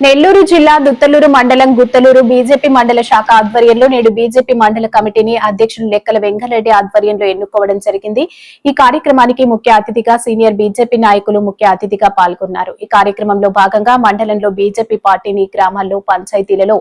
నెల్లూరు జిల్లా దుత్తలూరు మండలం గుత్తలూరు బీజేపీ మండల శాఖ ఆధ్వర్యంలో నేడు బీజేపీ మండల కమిటీని అధ్యక్షులు లెక్కల వెంకరెడ్డి ఆధ్వర్యంలో ఎన్నుకోవడం జరిగింది. ఈ కార్యక్రమానికి ముఖ్య అతిథిగా సీనియర్ బీజేపీ నాయకులు ముఖ్య అతిథిగా పాల్గొన్నారు. ఈ కార్యక్రమంలో భాగంగా మండలంలో బీజేపీ పార్టీని గ్రామాల్లో పంచాయతీలలో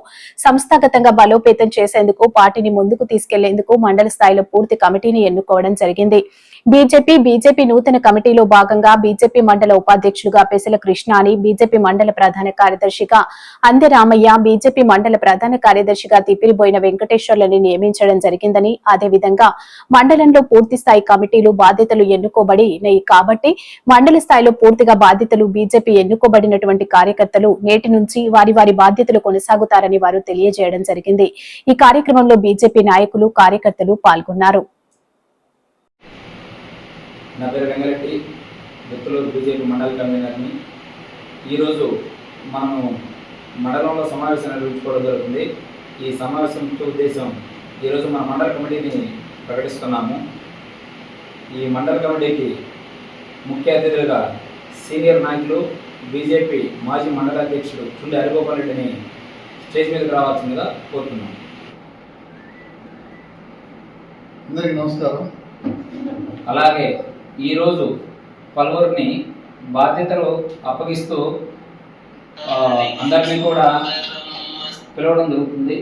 సంస్థాగతంగా బలోపేతం చేసేందుకు పార్టీని ముందుకు తీసుకెళ్ళేందుకు మండల స్థాయిలో పూర్తి కమిటీని ఎన్నుకోవడం జరిగింది. బీజేపీ బీజేపీ నూతన కమిటీలో భాగంగా బీజేపీ మండల ఉపాధ్యక్షులుగా పెసల కృష్ణాని బీజేపీ మండల ప్రధాన కార్యదర్శి కార్యదర్శిగా అందె రామయ్య బీజేపీ మండల ప్రధాన కార్యదర్శిగా తిప్పిరిబోయిన వెంకటేశ్వర్లని నియమించడం జరిగిందని అదేవిధంగా మండలంలో పూర్తి స్థాయి కమిటీలు బాధ్యతలు ఎన్నుకోబడి కాబట్టి మండల స్థాయిలో పూర్తిగా బాధ్యతలు బీజేపీ ఎన్నుకోబడినటువంటి కార్యకర్తలు నేటి నుంచి వారి వారి బాధ్యతలు కొనసాగుతారని వారు తెలియజేయడం జరిగింది. ఈ కార్యక్రమంలో బీజేపీ నాయకులు కార్యకర్తలు పాల్గొన్నారు. నా పేరు వెంగరెడ్డి దుత్తులూరు బీజేపీ మండల కన్వీనర్ని. ఈరోజు మనము మండలంలో సమావేశం నిర్వహించుకోవడం జరుగుతుంది. ఈ సమావేశం ముఖ్య ఉద్దేశం ఈరోజు మన మండల కమిటీని ప్రకటిస్తున్నాము. ఈ మండల కమిటీకి ముఖ్య అతిథులుగా సీనియర్ నాయకులు బీజేపీ మాజీ మండల అధ్యక్షుడు చుండి హరిగోపాల్ రెడ్డిని స్టేజ్ మీదకి రావాల్సిందిగా కోరుతున్నాం అందరికీ నమస్కారం. అలాగే ఈరోజు పలువురిని బాధ్యతలు అప్పగిస్తూ అందరినీ కూడా పిలవడం జరుగుతుంది.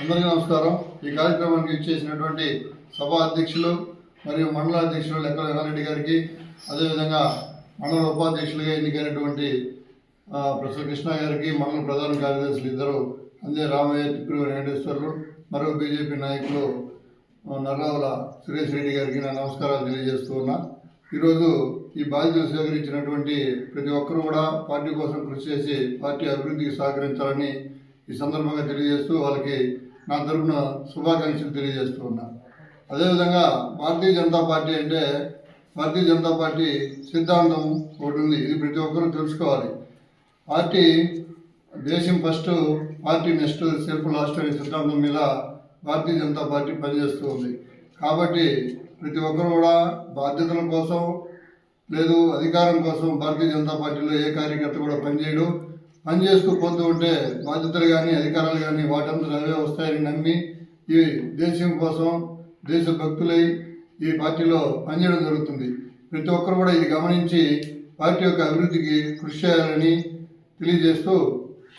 అందరికీ నమస్కారం. ఈ కార్యక్రమానికి ఇచ్చేసినటువంటి సభా అధ్యక్షులు మరియు మండల అధ్యక్షులు లెక్కల వెంగారెడ్డి గారికి అదేవిధంగా మండల ఉపాధ్యక్షులుగా ఎన్నికైనటువంటి ప్రొఫెసర్ కృష్ణ గారికి మండల ప్రధాన కార్యదర్శులు ఇద్దరు అందే రామయ్య తిప్పిరి వెంకటేశ్వర్లు మరియు బీజేపీ నాయకులు నర్రావుల సురేష్ రెడ్డి గారికి నా నమస్కారాలు తెలియజేస్తూ ఉన్నా. ఈరోజు ఈ బాధ్యతలు స్వీకరించినటువంటి ప్రతి ఒక్కరూ కూడా పార్టీ కోసం కృషి చేసి పార్టీ అభివృద్ధికి సహకరించాలని ఈ సందర్భంగా తెలియజేస్తూ వాళ్ళకి నా తరపున శుభాకాంక్షలు తెలియజేస్తూ ఉన్నా. అదేవిధంగా భారతీయ జనతా పార్టీ అంటే భారతీయ జనతా పార్టీ సిద్ధాంతం ఒకటి ఉంది. ఇది ప్రతి ఒక్కరూ తెలుసుకోవాలి. పార్టీ దేశం first party next self last అనే సిద్ధాంతం మీద భారతీయ జనతా పార్టీ పనిచేస్తూ ఉంది. కాబట్టి ప్రతి ఒక్కరు కూడా బాధ్యతల కోసం లేదు అధికారం కోసం భారతీయ జనతా పార్టీలో ఏ కార్యకర్త కూడా పనిచేయడు. పని చేస్తూ పోతూ ఉంటే బాధ్యతలు కానీ అధికారాలు కానీ వాటంతా అవే వస్తాయని నమ్మి ఈ దేశం కోసం దేశ భక్తులై ఈ పార్టీలో పనిచేయడం జరుగుతుంది. ప్రతి ఒక్కరు కూడా ఇది గమనించి పార్టీ యొక్క అభివృద్ధికి కృషి చేయాలని తెలియజేస్తూ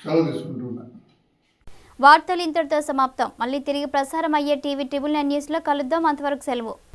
సెలవు తీసుకుంటున్నాను వార్తలు ఇంతటితో సమాప్తం. మళ్ళీ తిరిగి ప్రసారం అయ్యే టీవీ ట్రిబుల్ నైన్ న్యూస్లో కలుద్దాం. అంతవరకు సెలవు.